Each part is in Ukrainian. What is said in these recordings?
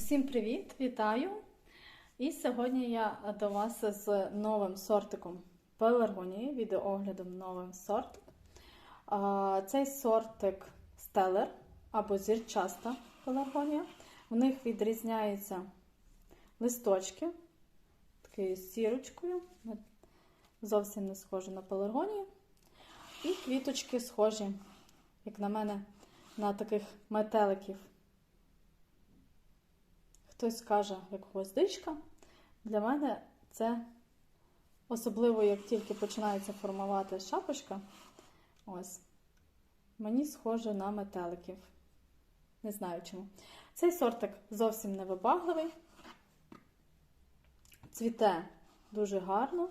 Усім привіт! Вітаю! І сьогодні я до вас з новим сортиком пеларгонії, відеооглядом новим сортом. Цей сортик стелер або зірчаста пеларгонія. В них відрізняються листочки такою сірочкою, зовсім не схожі на пеларгонію. І квіточки схожі, як на мене, на таких метеликів. Хтось каже, як гвоздичка. Для мене це особливо, як тільки починається формувати шапочка. Ось. Мені схоже на метеликів. Не знаю чому. Цей сортик зовсім не вибагливий. Цвіте дуже гарно,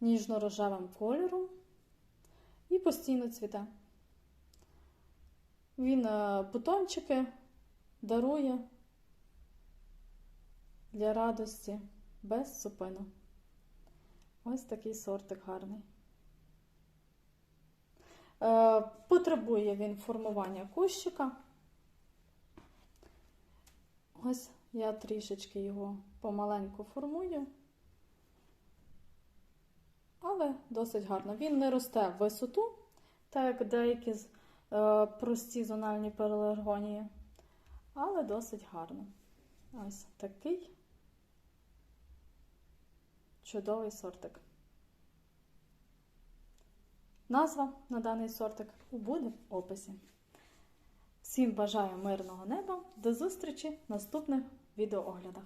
ніжно-рожевим кольором і постійно цвіте. Він е, бутончики дарує для радості без зупину. Ось такий сортик гарний. Е, Потребує він формування кущика. Ось я трішечки його помаленьку формую, але досить гарно. Він не росте в висоту, так як деякі е, прості зональні пеларгонії але досить гарно. Ось такий чудовий сортик. Назва на даний сортик буде в описі. Всім бажаю мирного неба. До зустрічі в наступних відеооглядах.